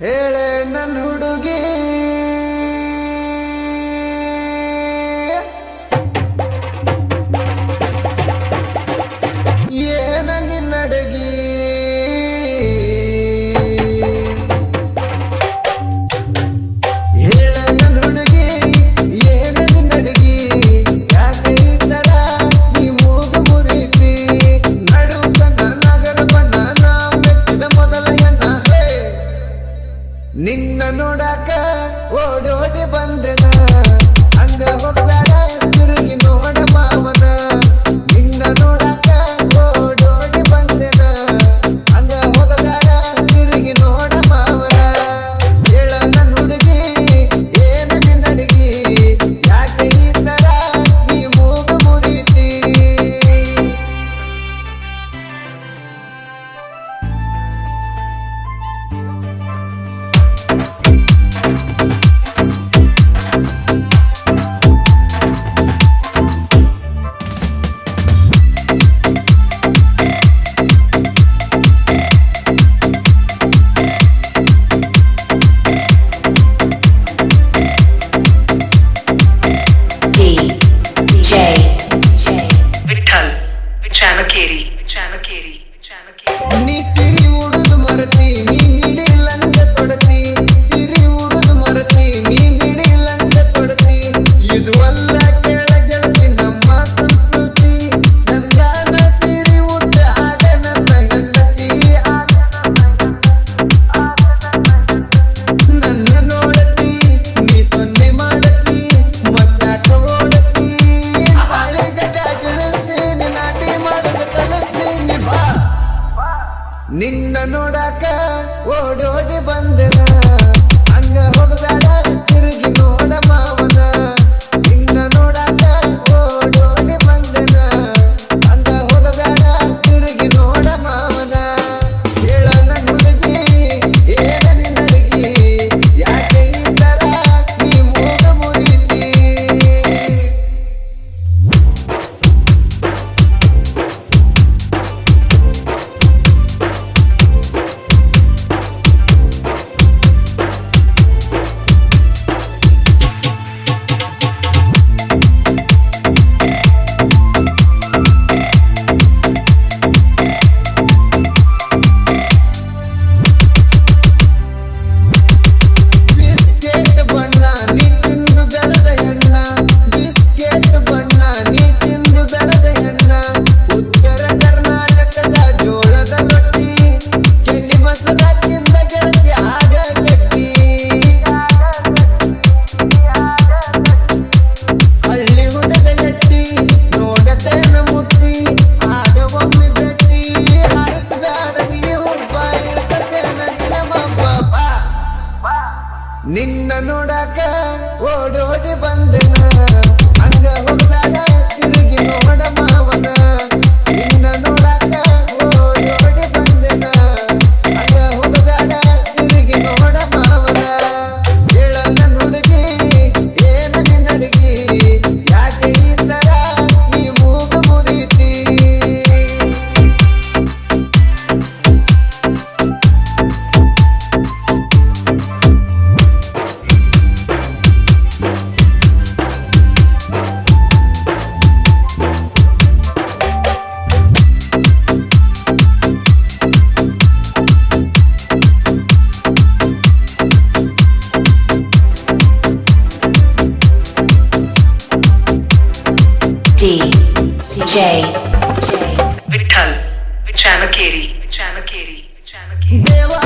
ಹೇಳೆ ನನ್ನ ಹುಡುಗಿ. ಓಡೋಡಿ ಬಂದೆ ನಿನ್ನ ನೋಡಾಕ ಓಡೋಡಿ ಬಂದೆನ? ಹಂಗ ಹೋಗಬೇಡ. ನಿನ್ನ ನೋಡಾಕ ಓಡೋಡಿ ಬಂದನ. ಹಂಗ ಹೋಗ್ಲಾರ ತಿರುಗಿ ನೋಡ DJ Vittal Vichanakiri Vichanakiri Vichanakiri Deva